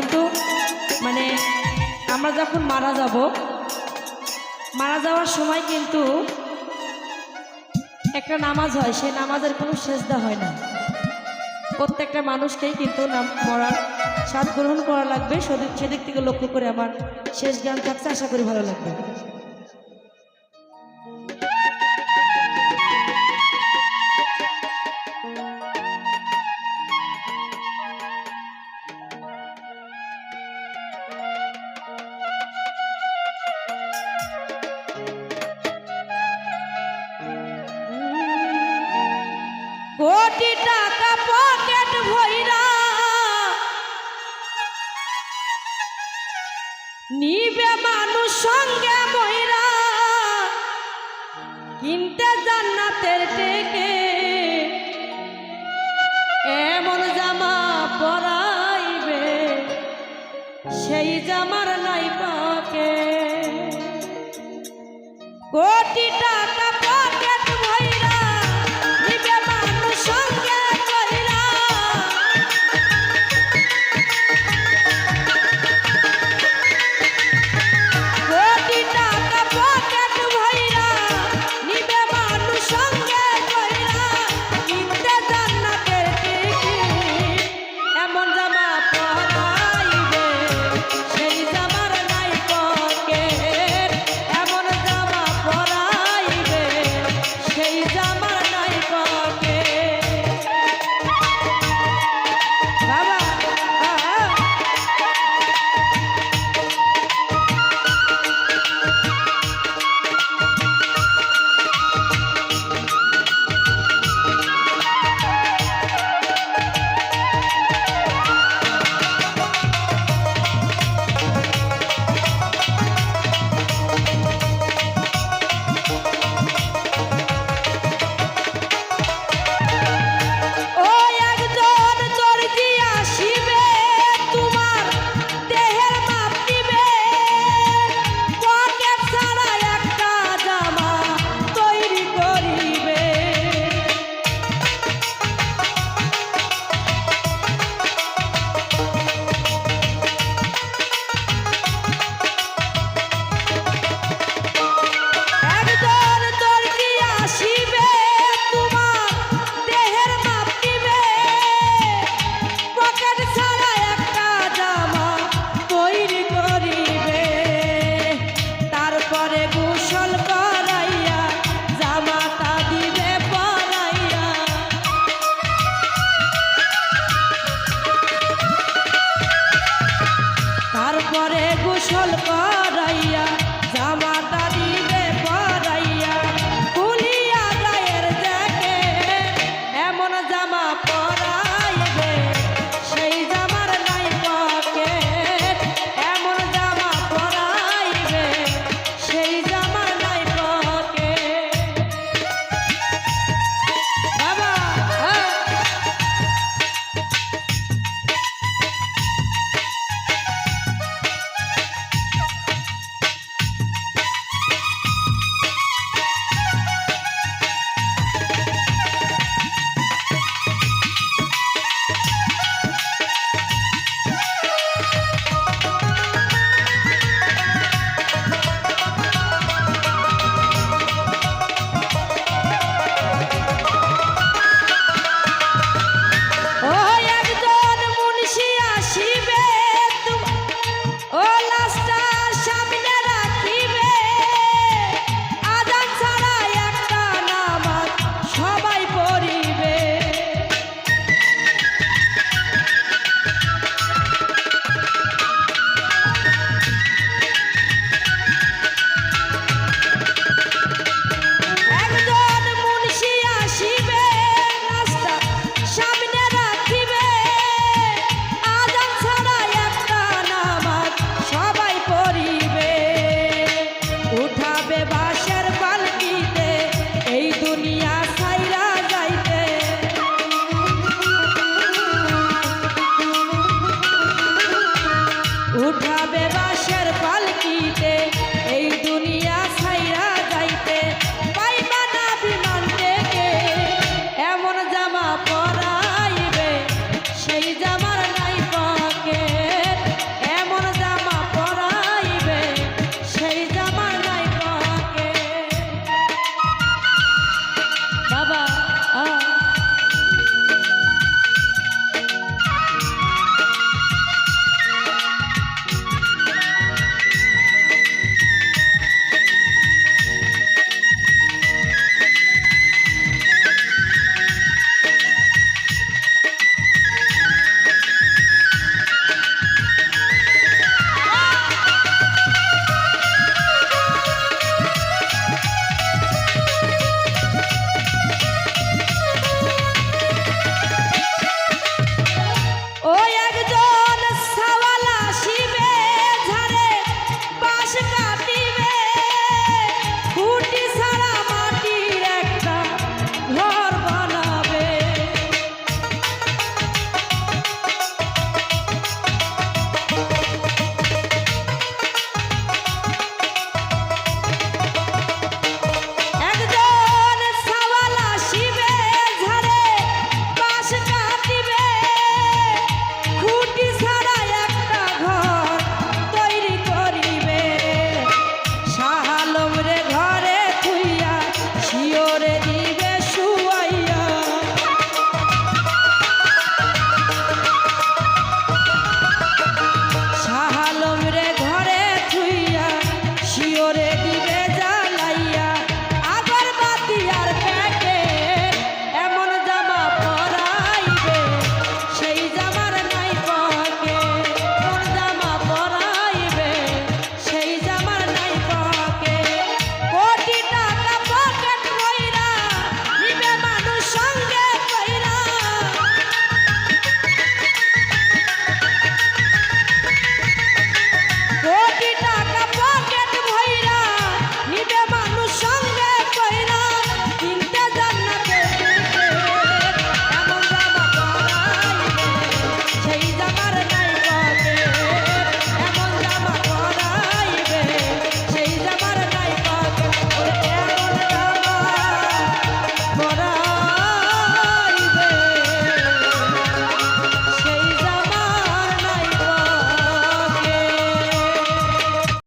কিন্তু মানে আমরা যখন মারা যাব, মারা যাওয়ার সময় কিন্তু একটা নামাজ হয়, সেই নামাজের কোনো সেজদা হয় না। প্রত্যেকটা মানুষকেই কিন্তু নাম পড়ার স্বাদ গ্রহণ করা লাগবে। সেদিক সেদিক থেকে লক্ষ্য করে আমার শেষ জ্ঞান থাকছে। আশা করি ভালো লাগবে। এমন জামা পরাইবে সেই জামার নাই পাকে কোটি টাকা তারপরে